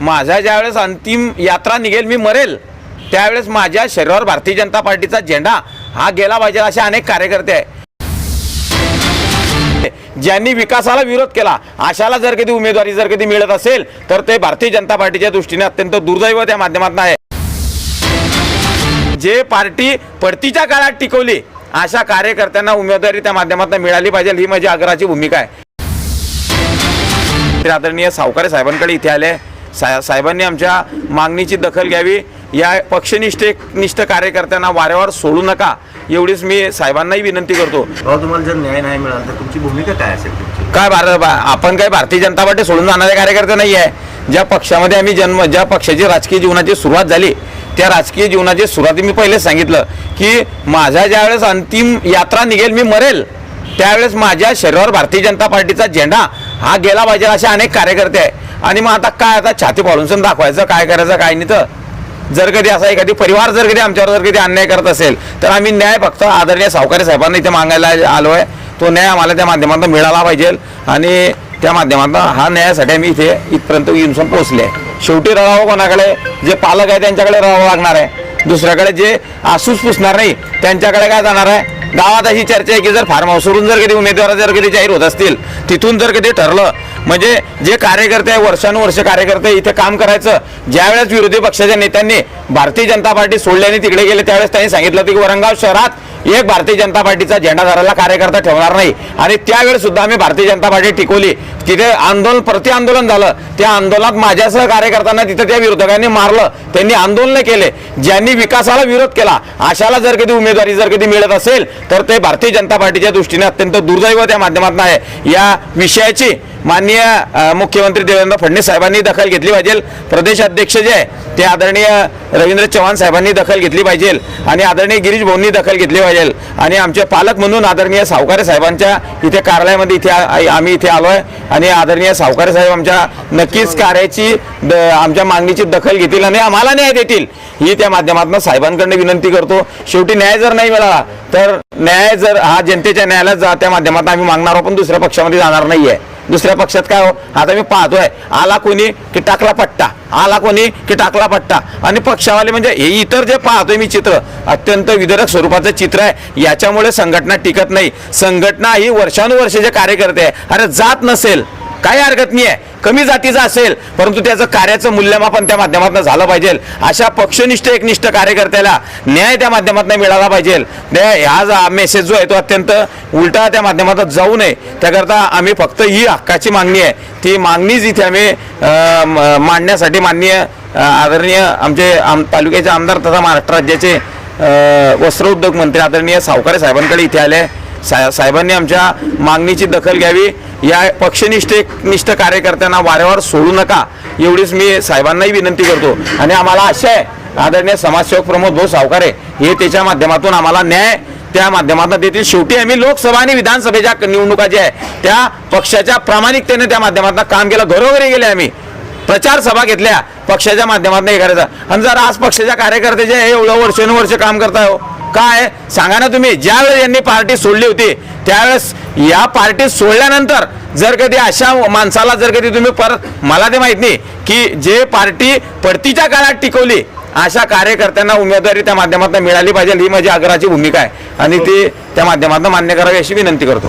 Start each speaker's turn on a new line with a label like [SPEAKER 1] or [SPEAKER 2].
[SPEAKER 1] माझा ज्यावेळेस अंतिम यात्रा निघेल मी मरेल त्यावेळेस माझ्या शरीरावर भारतीय जनता पार्टीचा झेंडा हा गेला पाहिजे असे अनेक कार्यकर्ते आहे ज्यांनी विकासाला विरोध केला अशाला जर कधी उमेदवारी जर कधी मिळत असेल तर ते भारतीय जनता पार्टीच्या दृष्टीने अत्यंत दुर्दैव त्या माध्यमातून आहे जे पार्टी पडतीच्या काळात टिकवली अशा कार्यकर्त्यांना उमेदवारी त्या माध्यमातून मिळाली पाहिजे. ही माझी आग्रहाची भूमिका आहे. आदरणीय सावकारे साहेबांकडे इथे आले. सा साहेबांनी आमच्या मागणीची दखल घ्यावी. या पक्षनिष्ठ निष्ठ कार्यकर्त्यांना वाऱ्यावर सोडू नका. एवढीच मी साहेबांनाही विनंती करतो.
[SPEAKER 2] तुम्हाला जर न्याय नाही मिळाला तर तुमची भूमिका काय असेल
[SPEAKER 1] काय भारत आपण काय भारतीय जनता पार्टी सोडून जाणारे कार्यकर्ते नाही आहे ज्या पक्षामध्ये आम्ही जन्म ज्या पक्षाची राजकीय जीवनाची सुरुवात झाली त्या राजकीय जीवनाची सुरुवाती मी पहिलेच सांगितलं की माझ्या ज्यावेळेस अंतिम यात्रा निघेल मी मरेल त्यावेळेस माझ्या शरीरावर भारतीय जनता पार्टीचा झेंडा हा गेला पाहिजे असे अनेक कार्यकर्ते आहे आणि मग आता काय आता छाती फाडून दाखवायचं काय करायचं काय नाही तर. जर कधी असा एखादी परिवार जर कधी आमच्यावर जर कधी अन्याय करत असेल तर आम्ही न्याय फक्त आदरणीय सावकारी साहेबांना इथे मागायला आलो आहे तो न्याय आम्हाला त्या माध्यमातून मिळाला पाहिजे. आणि त्या माध्यमातून हा न्यायासाठी आम्ही इथे इथपर्यंत येऊन पोहोचले आहे शेवटी रडावं कोणाकडे? जे पालक आहे त्यांच्याकडे राहावं लागणार आहे. दुसऱ्याकडे जे आसूस पुसणार नाही त्यांच्याकडे काय जाणार आहे? गावात अशी चर्चा आहे की जर फार्म हाऊसवरून जर कधी उमेदवार जर कधी जाहीर होत असतील तिथून जर कधी ठरलं म्हणजे जे कार्यकर्ते आहे वर्षानुवर्ष कार्यकर्ते इथे काम करायचं ज्यावेळेस विरोधी पक्षाच्या नेत्यांनी भारतीय जनता पार्टी सोडल्याने तिकडे गेले त्यावेळेस त्यांनी सांगितलं की वरंगाव शहरात एक भारतीय जनता पार्टीचा झेंडा धरायला कार्यकर्ता ठेवणार नाही. आणि त्यावेळेस सुद्धा आम्ही भारतीय जनता पार्टी टिकवली. तिथे आंदोलन प्रति आंदोलन झालं. त्या आंदोलनात माझ्यासह कार्यकर्त्यांना तिथे त्या विरोधकांनी मारलं. त्यांनी आंदोलन केले. ज्यांनी विकासाला विरोध केला अशाला जर कधी उमेदवारी जर कधी मिळत असेल तर ते भारतीय जनता पार्टीच्या दृष्टीने अत्यंत दुर्दैव त्या माध्यमातून आहे. या विषयाची माननीय मुख्यमंत्री देवेंद्र फडणवीस साहेबांनी दखल घेतली पाहिजे. प्रदेश अध्यक्ष जे आहे ते आदरणीय रवींद्र चव्हाण साहेबांनी दखल घेतली पाहिजे आणि आदरणीय गिरीश भाऊंनी दखल घेतली पाहिजे. आणि आमचे पालक म्हणून आदरणीय सावकारे साहेबांच्या इथे कार्यालयामध्ये इथे आम्ही इथे आलो आहे आणि आदरणीय सावकारे साहेब आमच्या नक्कीच कार्याची द- आमच्या मागणीची दखल घेतील आणि आम्हाला न्याय देतील. ही त्या माध्यमातून साहेबांकडनं विनंती करतो. शेवटी न्याय जर नाही मिळाला तर न्याय जर हा जनतेच्या न्यायालयात जा त्या माध्यमातून आम्ही मागणार आहोत पण दुसऱ्या पक्षामध्ये जाणार नाही आहे दुसऱ्या पक्षात काय हो? आता मी पाहतोय. आला कोणी की टाकला पट्टा. आला कोणी की टाकला पट्टा. आणि पक्षावाले म्हणजे हे इतर जे पाहतोय मी चित्र अत्यंत विदरक स्वरूपाचं चित्र आहे. याच्यामुळे संघटना टिकत नाही. संघटना ही वर्षानुवर्षे जे कार्यकर्ते आहे अरे जात नसेल. काही हरकत नाही आहे. कमी जातीचा असेल परंतु त्याचं कार्याचं मूल्यमापन त्या माध्यमातून झालं पाहिजे. अशा पक्षनिष्ठ एकनिष्ठ कार्यकर्त्याला न्याय त्या माध्यमातून मिळाला पाहिजे. हा जो मेसेज जो आहे तो अत्यंत उलटा त्या माध्यमातून जाऊ नये. त्याकरता आम्ही फक्त ही हक्काची मागणी आहे. ती मागणीच इथे आम्ही म- मांडण्यासाठी माननीय आदरणीय आमचे आम तालुक्याचे आमदार तथा महाराष्ट्र राज्याचे वस्त्रोद्योग मंत्री आदरणीय सावकारे साहेबांकडे इथे आले. साहेब साहेबांनी आमच्या मागणीची दखल घ्यावी. या पक्षनिष्ठ निष्ठ कार्यकर्त्यांना वारंवार सोडू नका. एवढीच मी साहेबांनाही विनंती करतो. आणि आम्हाला आशा आहे आदरणीय समाजसेवक प्रमोद भाऊ सावकारे हे त्याच्या माध्यमातून आम्हाला न्याय त्या माध्यमातून देतील. शेवटी आम्ही लोकसभा आणि विधानसभेच्या निवडणुका ज्या आहे त्या पक्षाच्या प्रामाणिकतेने त्या माध्यमातून काम केलं. घरोघरी गेले आम्ही. प्रचार सभा घेतल्या. पक्षाच्या माध्यमातून हे करायचं. आणि जर आज पक्षाच्या कार्यकर्ते जे आहे, एवढं वर्षानुवर्ष काम करताय हो. काय सांगा ना तुम्ही. ज्यावेळेस यांनी पार्टी सोडली होती त्यावेळेस या पार्टी सोडल्यानंतर जर कधी अशा माणसाला जर कधी तुम्ही परत मला ते माहीत नाही की जे पार्टी पडतीच्या काळात टिकवली अशा कार्यकर्त्यांना उमेदवारी त्या माध्यमातून मिळाली पाहिजे. ही माझी आग्रहाची भूमिका आहे. आणि ती त्या माध्यमातून मान्य करावी अशी विनंती करतो.